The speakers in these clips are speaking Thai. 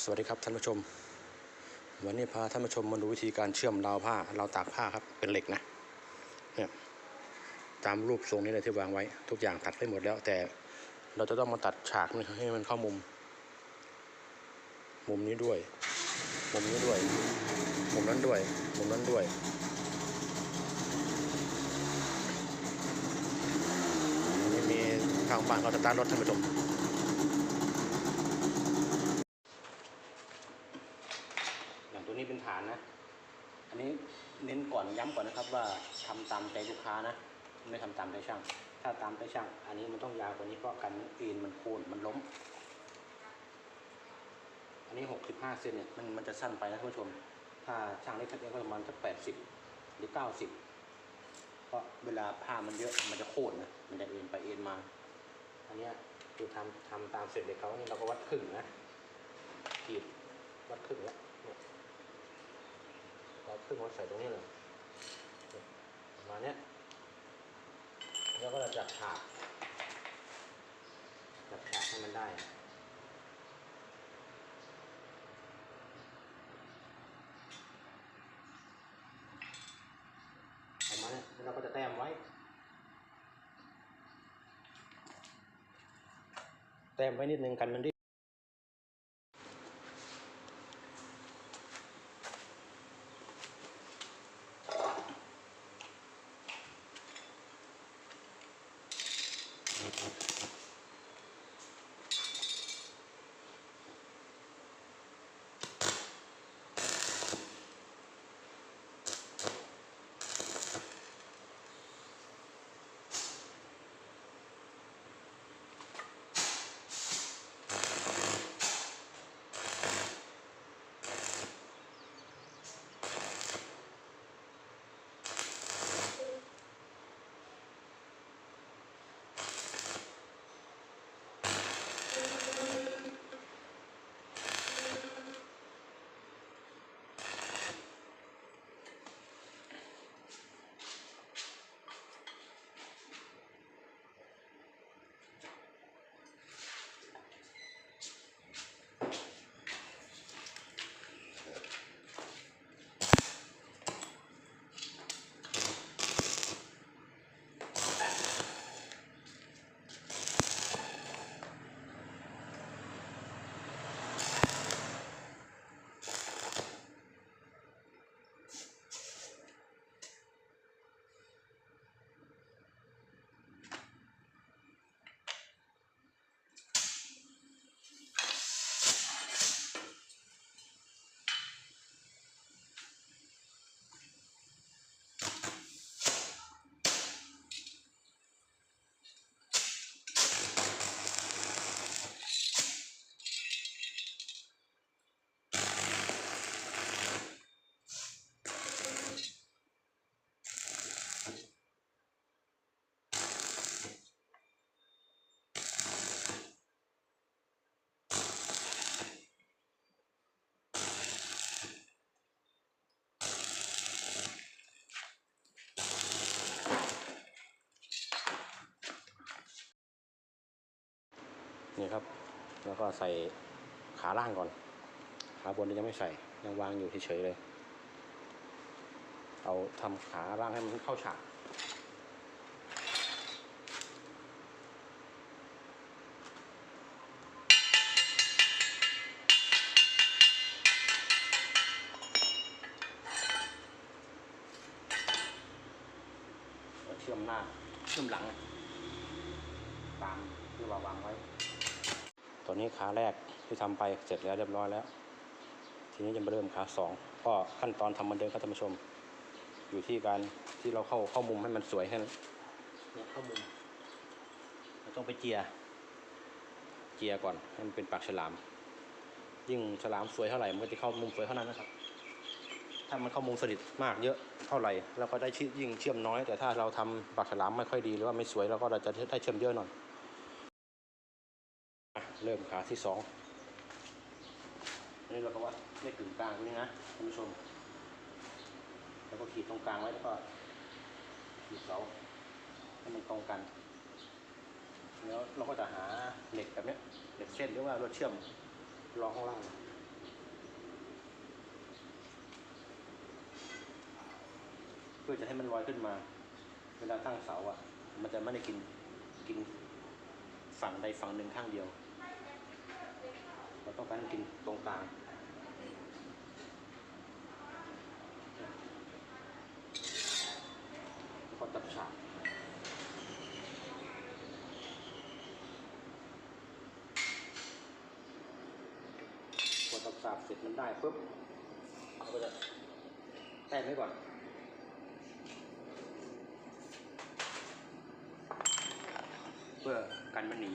สวัสดีครับท่านผู้ชม วันนี้พาท่านผู้ชมมาดูวิธีการเชื่อมราวผ้าราวตากผ้าครับเป็นเหล็กนะเนี่ยตามรูปทรงนี้เลยที่วางไว้ ทุกอย่างตัดได้หมดแล้ว แต่เราจะต้องมาตัดฉากนี่ให้มันเข้ามุม มุมนี้ด้วย มุมนี้ด้วย มุมนั้นด้วย มุมนั้นด้วยนี่มีทางบ้านเขาสตาร์ทรถท่านผู้ชม อย่างตัวนี้เป็นฐานนะ อันนี้เน้นก่อนย้ำก่อนนะครับ ว่าทำตามใจลูกค้านะ ไม่ทำตามใจช่าง ถ้าตามใจช่าง อันนี้มันต้องยาวกว่านี้เพราะกันมันปีนมันโคนมันล้ม อันนี้หกสิบห้าเซนเนี่ยมันมันจะสั้นไปนะท่านผู้ชม ถ้าช่างเล็กช่างเล็กก็ประมาณสักแปดสิบหรือเก้าสิบเพราะเวลาผ้ามันเยอะมันจะโค่นนะมันจะเอ็นไปเอ็นมา อันเนี้ยคือทำทำตามเสร็จเลยเขานี่เราก็วัดครึ่งนะขีดวัดครึ่งแล้วเนี่ยเราขึ้นมาใส่ตรงนี้เลย มาเนี้ยแล้วก็เราจับฉากจับฉากให้มันได้ประมาณเนี้แล้วเราก็จะแต้มไว้ แต้มไว้นิดนึงกันมันดิ นี่ครับ แล้วก็ใส่ขาล่างก่อน ขาบนนี่ยังไม่ใส่ ยังวางอยู่เฉยๆเลย เอาทำขาล่างให้มันเข้าฉากเชื่อมหน้าเชื่อมหลัง ตามที่เราวางไว้ ตอนนี้ขาแรกที่ทำไปเสร็จแล้วเรียบร้อยแล้ว ทีนี้จะมาเริ่มขาสองก็ขั้นตอนทำเหมันเดิมครับท่านผู้ชม อยู่ที่การที่เราเข้าเข้ามุมให้มันสวยให้เนี่ยเข้ามุมเราต้องไปเจียเจียก่อนให้มันเป็นปากฉลาม ยิ่งฉลามสวยเท่าไหร่มันก็จะเข้ามุมสวยเท่านั้นนะครับ ถ้ามันเข้ามุมสนิทมากเยอะเท่าไหร่เราก็ได้ชื่อยิ่งเชื่อมน้อย แต่ถ้าเราทำปากฉลามไม่ค่อยดีหรือว่าไม่สวยเราก็เราจะได้เชื่อมเยอะหน่อยอะ เริ่มขาที่สองนี่เราก็วัดเลขกึ่งกลางนี่นะท่านผู้ชม แล้วก็ขีดตรงกลางไว้แล้วก็ขีดเสาให้มันตรงกัน แล้วเราก็จะหาเหล็กแบบนี้เหล็กเส้นหรือว่าเราเชื่อมรองข้างล่างเพื่อจะให้มันลอยขึ้นมา เวลาตั้งเสาอะ มันจะไม่ได้กินกินฝั่งใดฝั่งหนึ่งข้างเดียว เราต้องการกินตรงกลางแล้วก็จับฉากพอจับฉากเสร็จมันได้ปุ๊บเราก็จะแต้มไว้ก่อนเพื่อกันมันหนี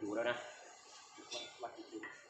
อยู่แล้วนะ วัดวัดจริงๆ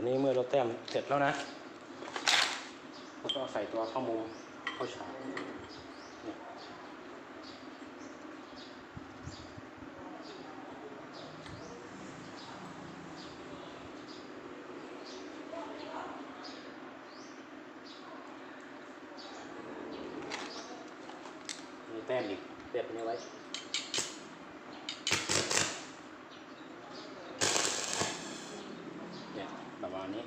ตัวนี้เมื่อเราแต้มเสร็จแล้วนะ แล้วก็ใส่ตัวเข้ามุมเข้าฉากเนี่ยมีแต้มอีกเต็บนี้ไว้ เนี่ยประมาณนี้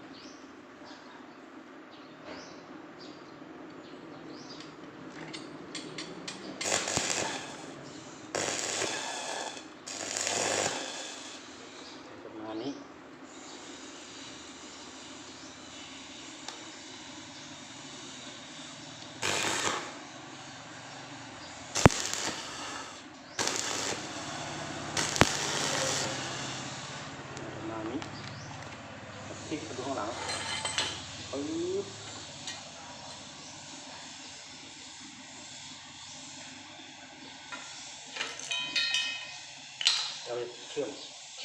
ประมาณนี้ ประมาณนี้พลิกไปดูข้างหลังปึ๊บ เราจะเชื่อม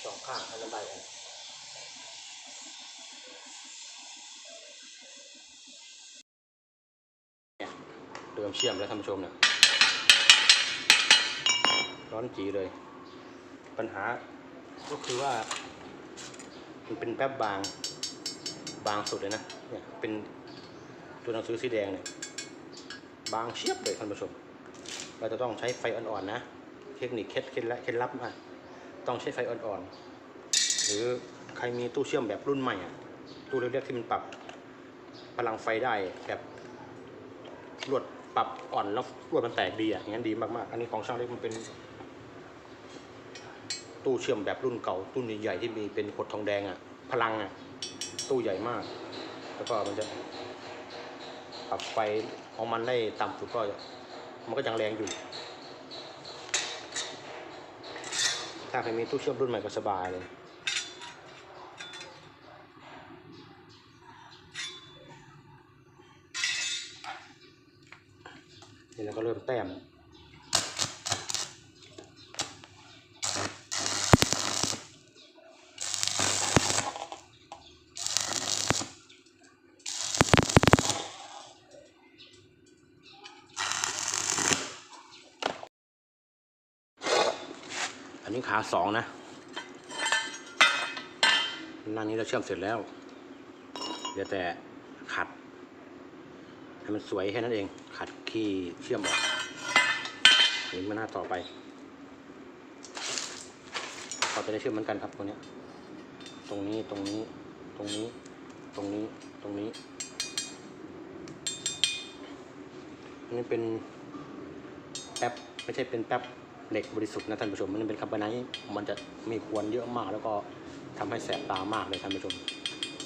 สองข้างให้มันได้กันเนี่ยเริ่มเชื่อมแล้วท่านผู้ชมเนี่ยร้อนจีเลย ปัญหาก็คือว่า มันเป็นแป๊บบางบางสุดเลยนะเนี่ยเป็นตัวหนังสือสีแดงเนี่ยบางเชียบเลยท่านผู้ชม เราจะต้องใช้ไฟอ่อนๆนะ เทคนิคเคล็ดเคล็ดละเคล็ดลับอะ ต้องใช้ไฟอ่อนๆ หรือใครมีตู้เชื่อมแบบรุ่นใหม่อะ ตู้เล็กๆที่มันปรับพลังไฟได้แบบรวดปรับอ่อนแล้วรวดมันแตกดีอะอย่างนั้นดีมากๆ อันนี้ของช่างเล็กมันเป็น ตู้เชื่อมแบบรุ่นเก่าตู้ใหญ่ๆที่มีเป็นขดทองแดงอะ พลังอะ ตู้ใหญ่มาก แล้วก็มันจะปรับไฟของมันได้ต่ำสุดก็มันก็ยังแรงอยู่ ถ้าใครมีตู้เชื่อมรุ่นใหม่ก็สบายเลย นี่เราก็เริ่มแต้ม นนี้ขาสองนะน้านี้เราเชื่อมเสร็จแล้วเหลือแต่ขัดให้มันสวยแค่นั้นเอง ขัดขี้เชื่อมออกนี่มันหน้าต่อไปต่อไปได้เชื่อมเหมือนกันครับตัวนี้ตรงนี้ตรงนี้ตรงนี้ ตรงนี้ตรงนี้นนี้เป็นแป๊บไม่ใช่เป็นแป๊บ เหล็กบริสุทธิ์นะท่านผู้ชม มันเป็นคาร์บอนไนท์มันจะมีควนเยอะมาก แล้วก็ทำให้แสบตามากเลยท่านผู้ชม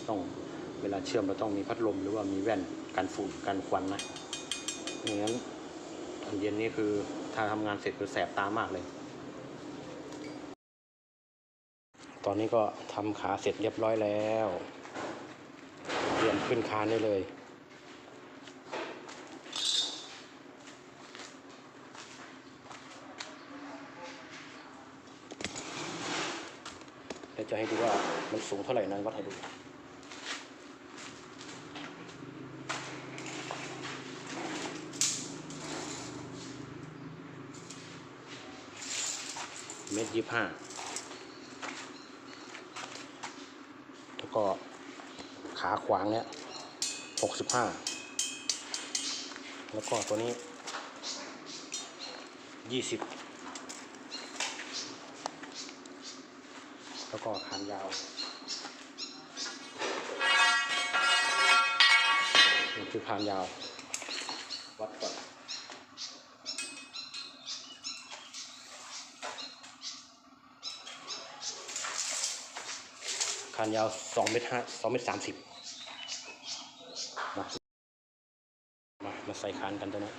ต้องเวลาเชื่อมเราต้องมีพัดลมหรือว่ามีแว่นกันฝุ่นกันควันนะไม่งั้นตอนเย็นนี้คือถ้าทำงานเสร็จคือแสบตามากเลย ตอนนี้ก็ทำขาเสร็จเรียบร้อยแล้วเตรียมขึ้นคานได้เลย เดี๋ยวจะให้ดูว่ามันสูงเท่าไหร่นะวัดให้ดูเมตรยี่ห้าแล้วก็ขาขวางเนี่ยหกสิบห้าแล้วก็ตัวนี้ยี่สิบ แล้วก็คานยาวนี่คือคานยาว วัดก่อนคานยาวสองเมตรห้าสองเมตรสามสิบมา มามาใส่คานกันตัวนี้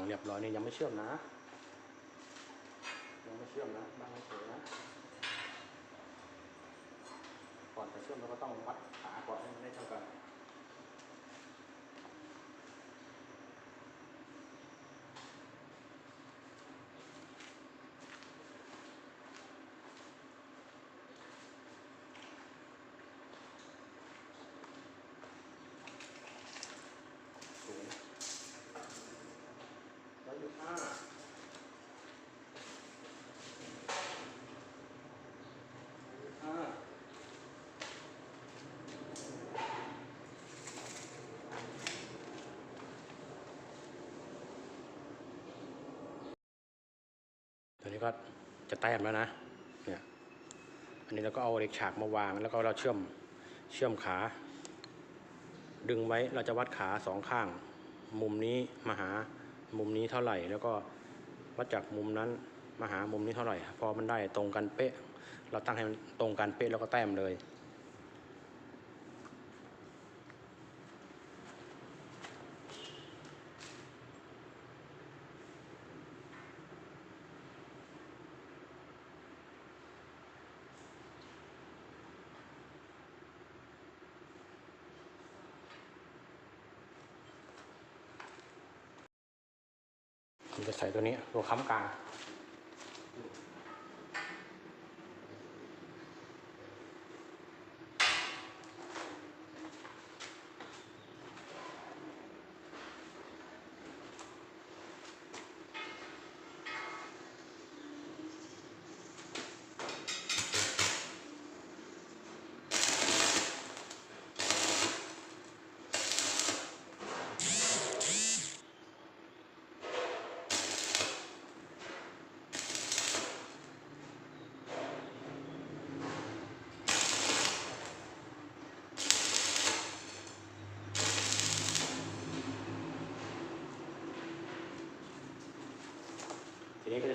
างเรียบร้อยนี่ยังไม่เชื่อมนะ ยังไม่เชื่อมนะบางเฉยนะ ก่อนจะเชื่อมเราก็ต้องวัดขาก่อนให้มันได้เท่ากัน สูงร้อยยี่สิบห้าห้าตัวนี้ ก็จะแต้มแล้วนะเนี่ยอันนี้เราก็เอาเหล็กฉากมาวาง แล้วก็เราเชื่อมเชื่อมขา ดึงไว้เราจะวัดขาสองข้าง มุมนี้มาหามุมนี้เท่าไหร่ แล้วก็วัดจากมุมนั้นมาหามุมนี้เท่าไหร่ พอมันได้ตรงกันเป๊ะ เราตั้งให้มันตรงกันเป๊ะแล้วก็แต้มเลย จะใส่ตัวนี้ตัวค้ำกลาง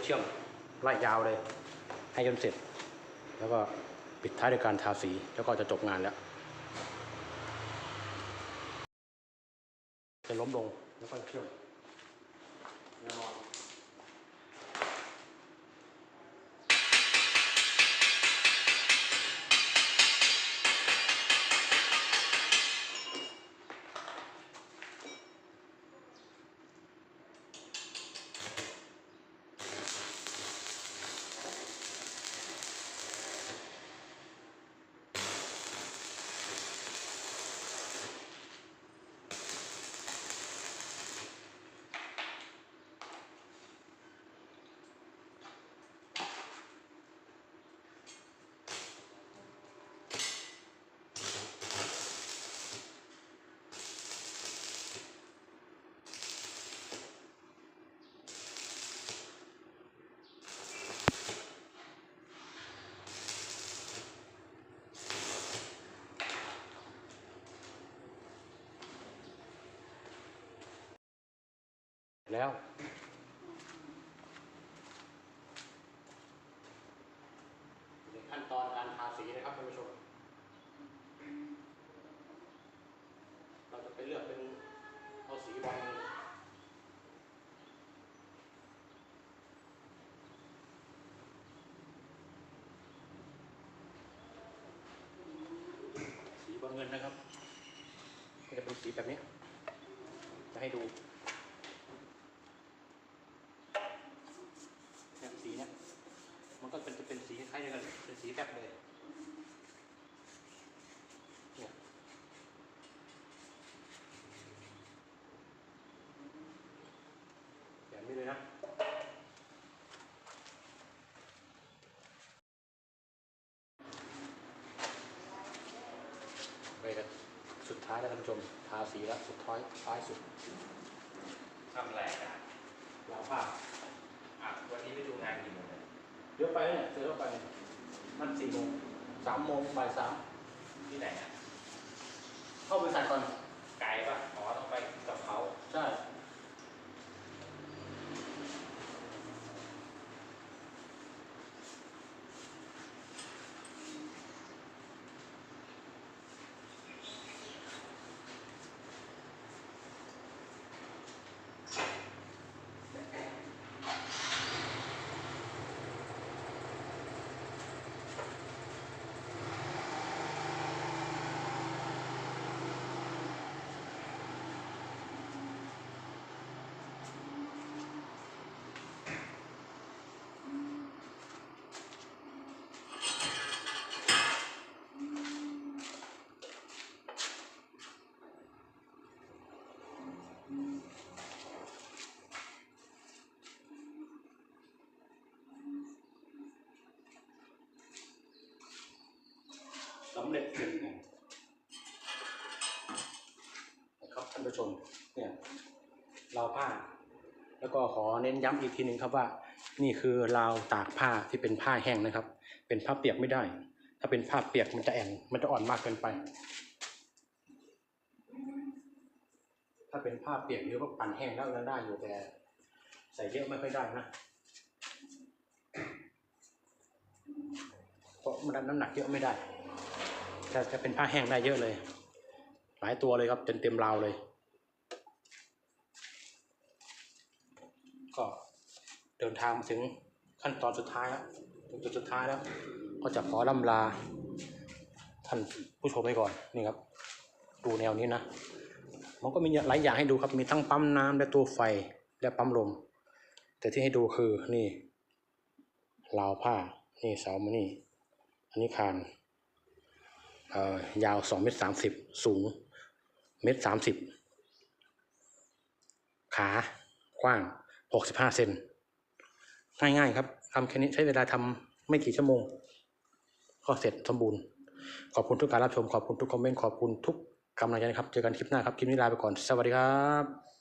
เชื่อมไล่ยาวเลย ให้จนเสร็จ แล้วก็ปิดท้ายด้วยการทาสี แล้วก็จะจบงานแล้ว จะล้มลงแล้วก็เชื่อม แล้ว ในขั้นตอนการทาสีนะครับท่านผู้ชม เราจะไปเลือกเป็นเอาสีบอลสีบอลเงินนะครับ ก็จะเป็นสีแบบนี้ จะให้ดู เนี่ยสีเนี่ยมันก็เป็นจะเป็นสีคล้ายๆกันเป็น สีแบบเลยเนี่ยแบบนี้เลยนะไปกันสุดท้ายแล้วท่านผู้ชม ทาสีแล้วสุดท้ายท้ายสุดทำอะไรกันราวผ้าอะวันนี้ไปดูงานกี่โมงเนี่ยเดี๋ยวไปเนี่ยเจอเข้าไป มันสี่โมงสามโมงบ่ายสามที่ไหนอะเข้าบริษัทก่อน ไกลป่ะอ๋อต้องไปกับเขา ใช่ สำเร็จเสร็จไงนะครับท่านผู้ชมเนี่ยราวผ้า แล้วก็ขอเน้นย้ำอีกทีหนึ่งครับว่า นี่คือราวตากผ้าที่เป็นผ้าแห้งนะครับ เป็นผ้าเปียกไม่ได้ ถ้าเป็นผ้าเปียกมันจะแอนมันจะอ่อนมากเกินไป ถ้าเป็นผ้าเปียกหรือว่าปั่นแห้งแล้วยังได้อยู่แต่ใส่เยอะไม่ค่อยได้นะเพราะมันน้ำหนักเยอะไม่ได้ แต่จะเป็นผ้าแห้งได้เยอะเลย หลายตัวเลยครับเต็มเต็มราวเลย ก็เดินทางมาถึงขั้นตอนสุดท้ายแล้วถึงจุดสุดท้ายแล้ว ก็จะขอล่ำลา ท่านผู้ชมไปก่อนนี่ครับ ดูแนวนี้นะมันก็มีหลายอย่างให้ดูครับมีทั้งปั๊มน้ำและตัวไฟและปั๊มลม แต่ที่ให้ดูคือนี่ราวผ้านี่เสามานี่ อันนี้คาน ยาวสองเมตรสามสิบสูงเมตรสามสิบขากว้างหกสิบห้าเซนง่ายๆครับทำแค่นี้ใช้เวลาทำไม่กี่ชั่วโมง ก็เสร็จสมบูรณ์ ขอบคุณทุกการรับชม ขอบคุณทุกคอมเมนต์ ขอบคุณทุกกำลังใจนะครับ เจอกันคลิปหน้าครับ คลิปนี้ลาไปก่อน สวัสดีครับ